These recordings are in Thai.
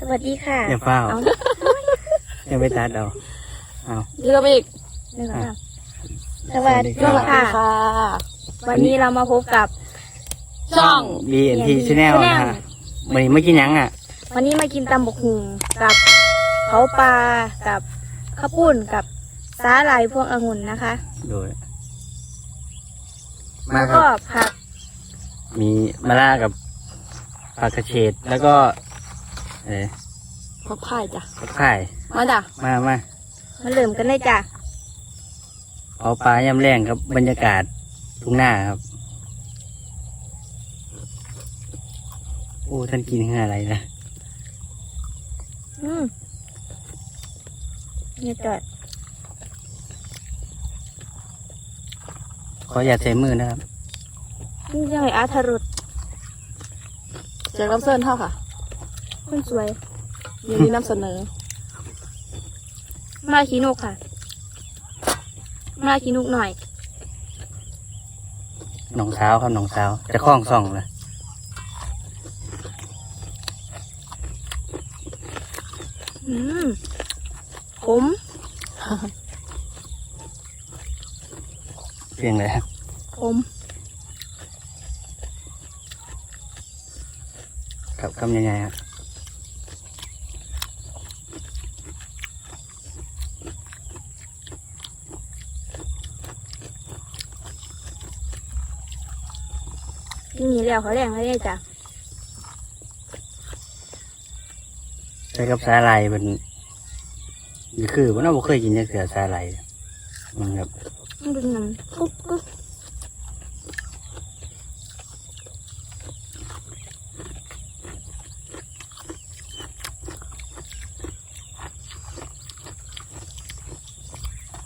สวัสดีค่ะอย่าเฝ้าเอาอย่าไปตัดเอาเอาเรือไปอีกหนึ่งสองสามสสวัวัสสดีดีครับค่ะ ค่ะ วันนี้เรามาพบกับ ช่อง BNT Channel นะฮะวันนี้ไม่กินหยังอะ วันนี้มากินตำบกหุงกับเผาปลากับข้าวปุ้นกับสาหร่ายพวงองุ่นนะคะ โดย มาแล้วครัก็บผักมีมะระกับผักกระเฉดแล้วก็ เอ๊ะพักพายจ้ะผักไข่มาจ้ะมามามาเริ่มกันเลยจ้ะเอาปลายำแรงครับบรรยากาศทุ่งหน้าครับโอ้ท่านกินอะไรนะอืมนี่จอดขออย่าใช้มือนะครับนี่ยังไงอาร์ทรุดเจอรับเซินเท่าค่ะ คนสวยยินดีนำเสนอ มาขี้นกค่ะ มาขี้นกหน่อยหนองสาวครับหนองสาว จะคล้องส่องเลยอืมขมเพียงเลยครับขมครับคำยังไงครับ กินนี่แล้วเขาแรงเขาได้จ้ะใช้กับสาหร่ายมันนี่คือว่าเราบ่เคยกินจักเสือสาหร่ายมันครับมันดูน้ำกุ๊บกุ๊บ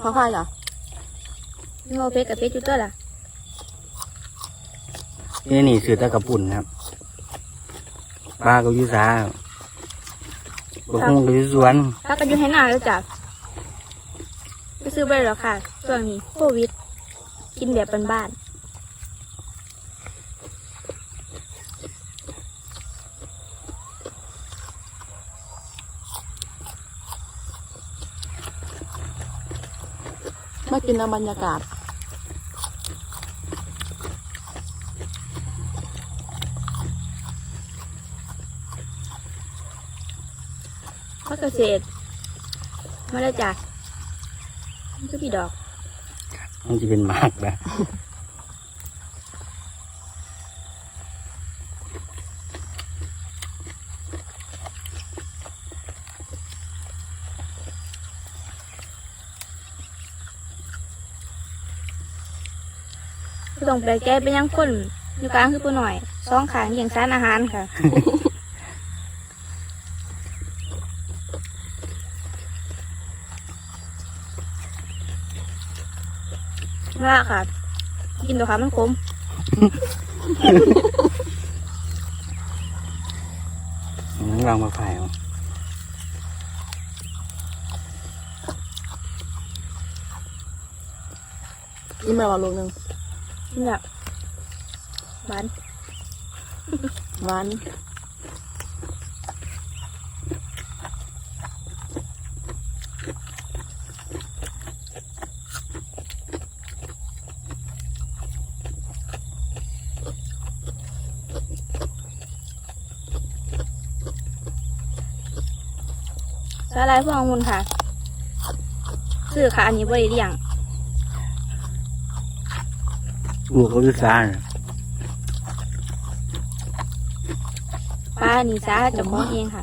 พักพายจ้ะนี่เอาเพชรกับเพชรจุดตัวล่ะ นี่นี่สือตะกระปุ่นครับปลาก็อยุสาบกฮงก็อยุสวนถ้ากันอยู่ให้หน้าแล้วจ้ะไปซื้อไปหรอกค่ะช่วงนี้โควิด กินแบบบ้านมากินน้ำบรรยากาศ ๆพัก เกษตร มาแล้วจ้ะนี่ก็พี่ดอก มันจะเป็นหมากนะคือต้องแปลกใจเป็นยังคนอยู่กลางคือผู้หน่อยสองขางอย่างสารอาหารค่ะ ละค่ะ กินตัวขามันคมอืมลองมาฝ่ายเอาอีเมลมาลูกหนึ่งนี่แหละหวานหวาน สาหร่ายพวงองุ่นค่ะ ซื้อค่ะ อันนี้บริเลียงลูกก็อยุสาน่ะปลานี่จ้าเจะของเองค่ะ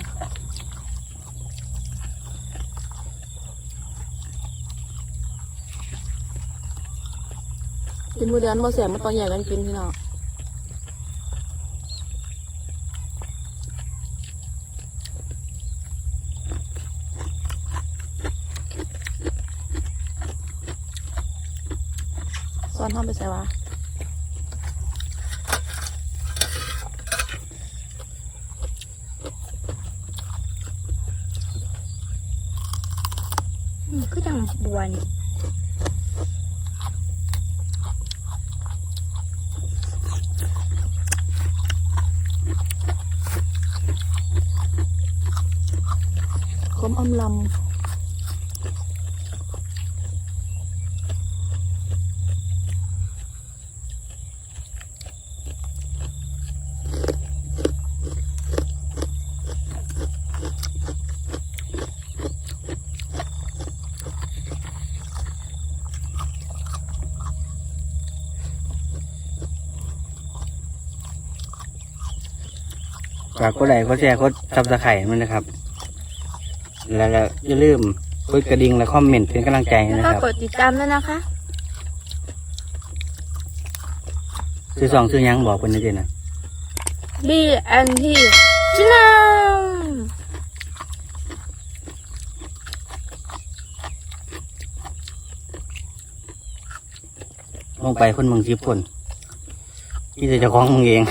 กินมือเดือนบ่เสียมันต้องแยกกันกินพี่น้อง ซ้อนห้องไปใส่วะอืมคือจังบัวนี่มอมลำ ฝากกดไลค์กดแชร์กดซับสไครต์มันนะครับ แล้วแล้วอย่าลืมกดกระดิ่งและคอมเมนต์เป็นกำลังใจแล้วนะก็ครับ กดติดตามด้วยนะคะ ซื้อสองซื้อหยังบอกเป็นนะเจนะ B and T Channel ลงไปคนเมืองชิบคนที่จะเจะคล้าของมึงเอง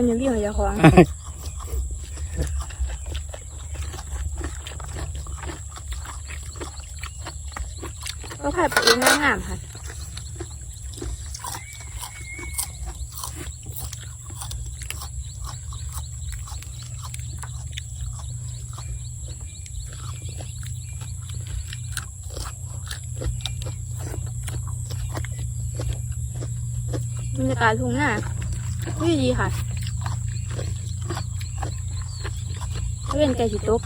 ปัญญาพี่ของเจ้าของก็ผัดไปเองงามๆค่ะบรรยากาศทุ่งหน้าดีดีค่ะ เป็นไก่สิตก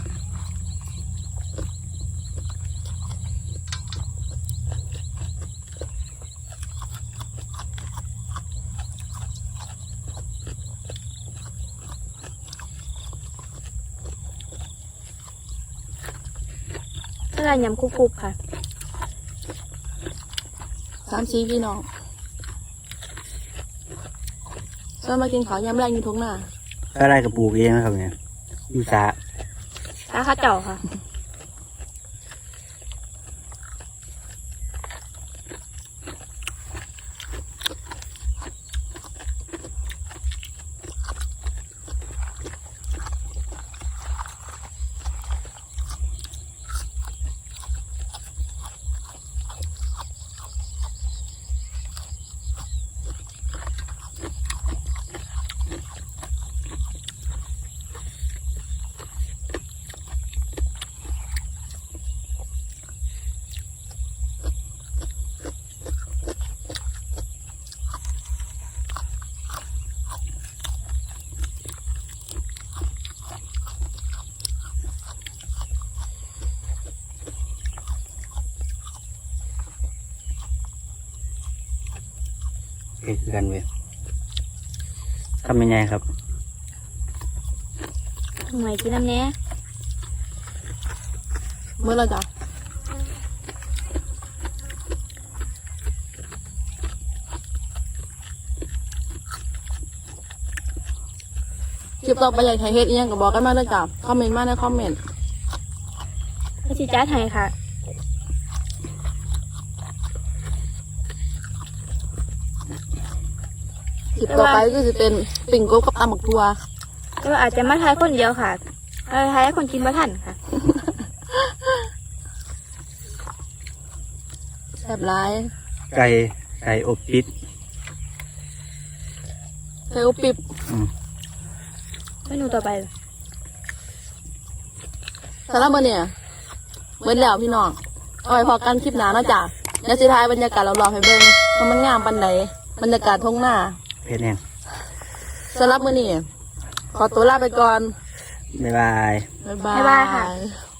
ถ้าเรายำกรุบๆค่ะสามชีพี่น้องส่วมากินข้าวยำแรงอยู่ทุ่งนาอะไรกับปลูกเองนะครับเนี่ยอยู่สา ตาข้าเจ้าค่ะ เฮ็ดคือกันเว้ยทำยังไงครับทำไมกินน้ำเนี้ยเมื่อไรจ้ะคลิปต่อไปอยากให้เฮ็ดอีหยังก็บอกกันมาเลยจ้ะคอมเมนต์มาในคอมเมนต์ ก็ชิจ้าไทยค่ะ ลิปต่อไปก็จะเป็นปิ่งกบกับตำบักทัวก็อาจจะมาทายคนเดียวค่ะเอาทายให้คนกินมาทันค่ะแซ่บร้าย ไก่ไก่อบปิดเทวปิบเมนูต่อไปสำหรับมื่อเนี่ยเมื่อแล้วพี่น้องเอาไว้พอกันคลิปหนาเนาะจ้ะเดี๋ยวสิท้ายบรรยากาศเรารอให้เบิ่งว่ามันงามปันใดบรรยากาศทุ่งนา เพชรเนี่ยสำหรับมื่อนี้ขอตัวลาไปก่อนบ๊ายบาย บ๊ายบาบ๊ายบายค่ะย